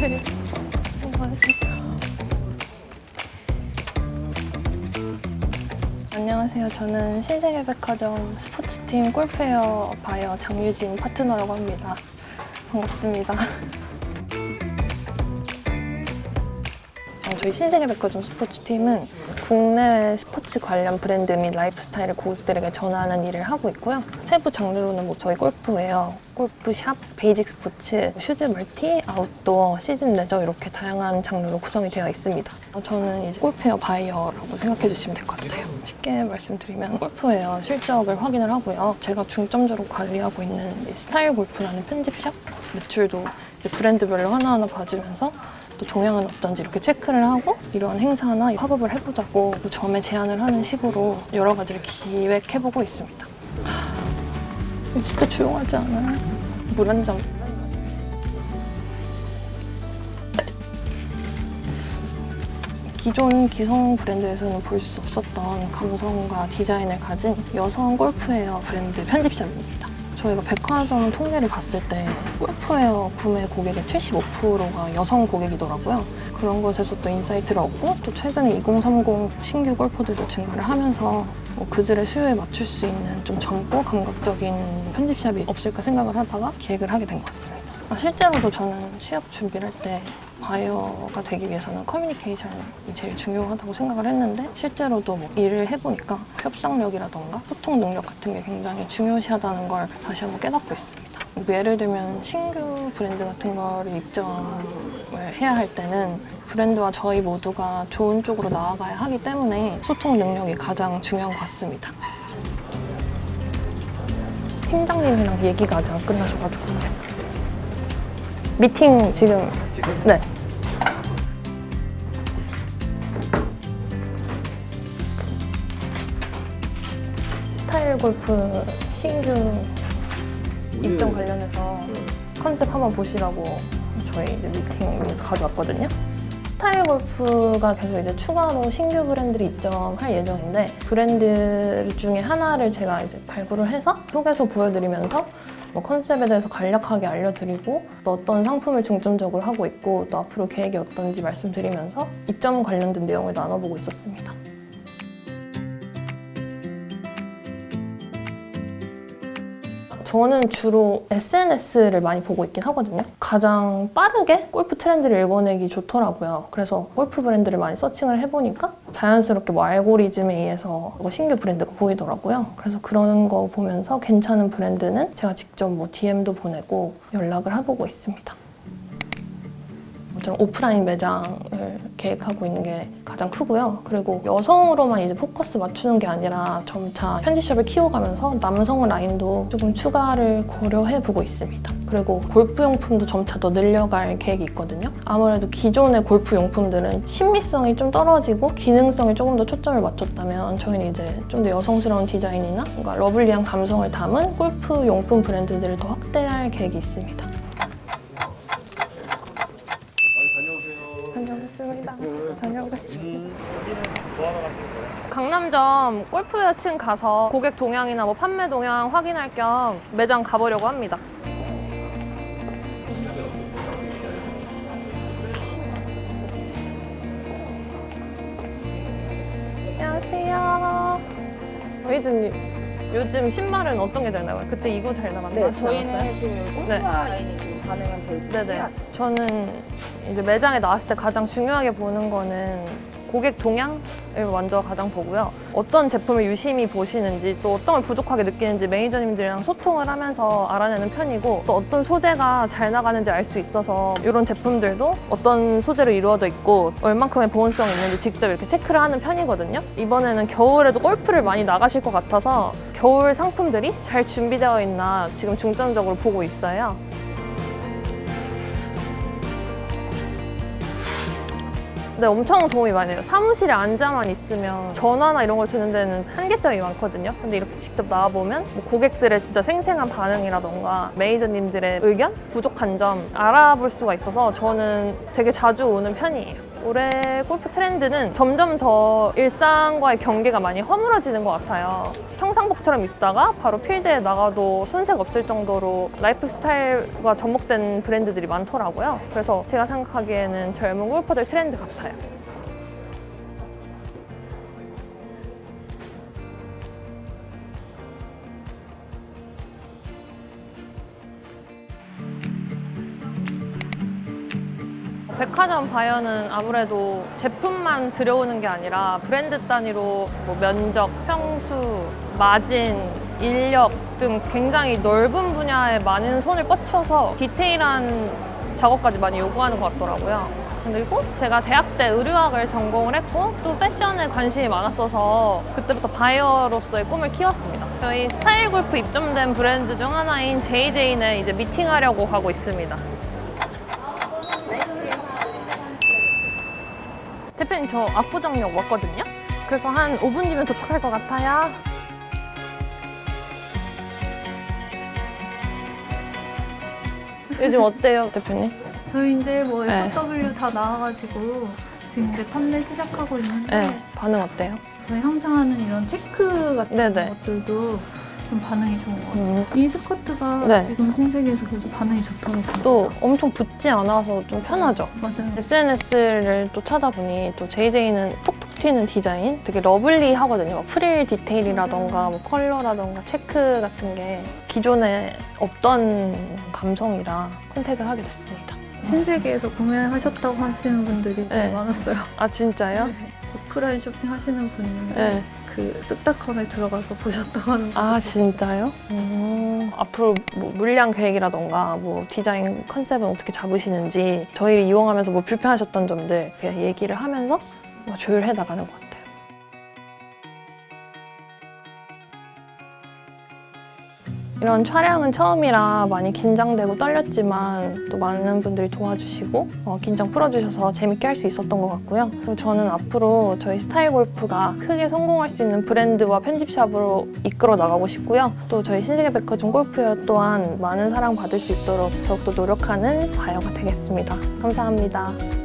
안녕하세요. 안녕하세요. 안녕하세요. 저는 신세계 백화점 스포츠팀 골프웨어 바이어 장유진 파트너라고 합니다. 반갑습니다. 어, 저희 신세계 백화점 스포츠팀은 국내외 스포츠 관련 브랜드 및 라이프스타일을 고객들에게 전하는 일을 하고 있고요. 세부 장르로는 뭐 저희 골프웨어, 골프샵, 베이직 스포츠, 슈즈 멀티, 아웃도어, 시즌 레저 이렇게 다양한 장르로 구성이 되어 있습니다. 어, 저는 이제 골프웨어 바이어라고 생각해 주시면 될 것 같아요. 쉽게 말씀드리면 골프웨어 실적을 확인을 하고요. 제가 중점적으로 관리하고 있는 이 스타일 골프라는 편집샵 매출도 이제 브랜드별로 하나하나 봐주면서 또 동향은 어떤지 이렇게 체크를 하고 이런 행사나 협업을 해보자고 그 점에 제안을 하는 식으로 여러 가지를 기획해보고 있습니다. 하, 진짜 조용하지 않아요? 물 한 잔. 기존 기성 브랜드에서는 볼 수 없었던 감성과 디자인을 가진 여성 골프웨어 브랜드 편집샵입니다. 저희가 백화점 통계를 봤을 때 골프웨어 구매 고객의 75%가 여성 고객이더라고요. 그런 것에서 또 인사이트를 얻고 또 최근에 2030 신규 골퍼들도 증가를 하면서 뭐 그들의 수요에 맞출 수 있는 좀 젊고 감각적인 편집샵이 없을까 생각을 하다가 기획을 하게 된 것 같습니다. 아, 실제로도 저는 취업 준비를 할 때 바이어가 되기 위해서는 커뮤니케이션이 제일 중요하다고 생각을 했는데 실제로도 뭐 일을 해보니까 협상력이라던가 소통 능력 같은 게 굉장히 중요시하다는 걸 다시 한번 깨닫고 있습니다. 뭐 예를 들면 신규 브랜드 같은 거를 입점을 해야 할 때는 브랜드와 저희 모두가 좋은 쪽으로 나아가야 하기 때문에 소통 능력이 가장 중요한 것 같습니다. 팀장님이랑 얘기가 아직 안 끝나셔가지고 미팅 지금 네. 스타일 골프 신규 입점 관련해서 컨셉 한번 보시라고 저희 이제 미팅에서 가져왔거든요. 스타일 골프가 계속 이제 추가로 신규 브랜드를 입점할 예정인데 브랜드 중에 하나를 제가 이제 발굴을 해서 속에서 보여드리면서 뭐 컨셉에 대해서 간략하게 알려드리고 또 어떤 상품을 중점적으로 하고 있고 또 앞으로 계획이 어떤지 말씀드리면서 입점 관련된 내용을 나눠보고 있었습니다. 저는 주로 SNS를 많이 보고 있긴 하거든요. 가장 빠르게 골프 트렌드를 읽어내기 좋더라고요. 그래서 골프 브랜드를 많이 서칭을 해보니까 자연스럽게 뭐 알고리즘에 의해서 뭐 신규 브랜드가 보이더라고요. 그래서 그런 거 보면서 괜찮은 브랜드는 제가 직접 뭐 DM도 보내고 연락을 해보고 있습니다. 저는 오프라인 매장을 계획하고 있는 게 가장 크고요. 그리고 여성으로만 이제 포커스 맞추는 게 아니라 점차 편집샵을 키워가면서 남성 라인도 조금 추가를 고려해 보고 있습니다. 그리고 골프 용품도 점차 더 늘려갈 계획이 있거든요. 아무래도 기존의 골프 용품들은 신미성이 좀 떨어지고 기능성이 조금 더 초점을 맞췄다면 저희는 이제 좀 더 여성스러운 디자인이나 뭔가 러블리한 감성을 담은 골프 용품 브랜드들을 더 확대할 계획이 있습니다. 다녀오겠습니다. 강남점 골프웨어 층 가서 고객 동향이나 뭐 판매 동향 확인할 겸 매장 가보려고 합니다. 안녕하세요. 메이즈님, 요즘 신발은 어떤 게 잘 나와요? 그때 이거 잘 나갔나? 네? 저희는 지금 네. 라인이 지금 반응은 제일. 네네. 저는 이제 매장에 나왔을 때 가장 중요하게 보는 거는 고객 동향을 먼저 가장 보고요. 어떤 제품을 유심히 보시는지 또 어떤 걸 부족하게 느끼는지 매니저님들이랑 소통을 하면서 알아내는 편이고 또 어떤 소재가 잘 나가는지 알 수 있어서 이런 제품들도 어떤 소재로 이루어져 있고 얼만큼의 보온성이 있는지 직접 이렇게 체크를 하는 편이거든요. 이번에는 겨울에도 골프를 많이 나가실 것 같아서 겨울 상품들이 잘 준비되어 있나 지금 중점적으로 보고 있어요. 네, 엄청 도움이 많이 돼요. 사무실에 앉아만 있으면 전화나 이런 걸 드는 데는 한계점이 많거든요. 근데 이렇게 직접 나와보면 뭐 고객들의 진짜 생생한 반응이라던가 매니저님들의 의견, 부족한 점 알아볼 수가 있어서 저는 되게 자주 오는 편이에요. 올해 골프 트렌드는 점점 더 일상과의 경계가 많이 허물어지는 것 같아요. 평상복처럼 입다가 바로 필드에 나가도 손색 없을 정도로 라이프 스타일과 접목된 브랜드들이 많더라고요. 그래서 제가 생각하기에는 젊은 골퍼들 트렌드 같아요. 백화점 바이어는 아무래도 제품만 들여오는 게 아니라 브랜드 단위로 뭐 면적, 평수, 마진, 인력 등 굉장히 넓은 분야에 많은 손을 뻗쳐서 디테일한 작업까지 많이 요구하는 것 같더라고요. 그리고 제가 대학 때 의류학을 전공을 했고 또 패션에 관심이 많았어서 그때부터 바이어로서의 꿈을 키웠습니다. 저희 스타일 골프 입점된 브랜드 중 하나인 JJ는 이제 미팅하려고 가고 있습니다. 대표님 저 압구정역 왔거든요. 그래서 한 5분 뒤면 도착할 것 같아요. 요즘 어때요, 대표님? 저희 이제 뭐 네. FW 다 나와가지고 지금 이제 판매 시작하고 있는데 네, 반응 어때요? 저희 항상 하는 이런 체크 같은 네네. 것들도 좀 반응이 좋은 것 같아요. 음, 이 스커트가 네. 지금 신세계에서 그래서 반응이 좋더라고요. 또 엄청 붙지 않아서 좀 편하죠. 맞아요. SNS를 또 찾아보니 또 JJ는 톡톡 튀는 디자인 되게 러블리하거든요. 막 프릴 디테일이라던가 뭐 컬러라던가 체크 같은 게 기존에 없던 감성이라 선택을 하게 됐습니다. 신세계에서 구매하셨다고 하시는 분들이 네. 많았어요. 아 진짜요? 오프라인 쇼핑 하시는 분인데 네. 그 쓱닷컴에 들어가서 보셨다고 하는 아 진짜요? 음, 앞으로 뭐 물량 계획이라던가 뭐 디자인 컨셉은 어떻게 잡으시는지 저희를 이용하면서 뭐 불편하셨던 점들 그냥 얘기를 하면서 뭐 조율해 나가는 것 같아요. 이런 촬영은 처음이라 많이 긴장되고 떨렸지만 또 많은 분들이 도와주시고 어, 긴장 풀어주셔서 재밌게 할 수 있었던 것 같고요. 그리고 저는 앞으로 저희 스타일 골프가 크게 성공할 수 있는 브랜드와 편집샵으로 이끌어 나가고 싶고요. 또 저희 신세계 백화점 골프웨어 또한 많은 사랑 받을 수 있도록 더욱더 노력하는 바이어가 되겠습니다. 감사합니다.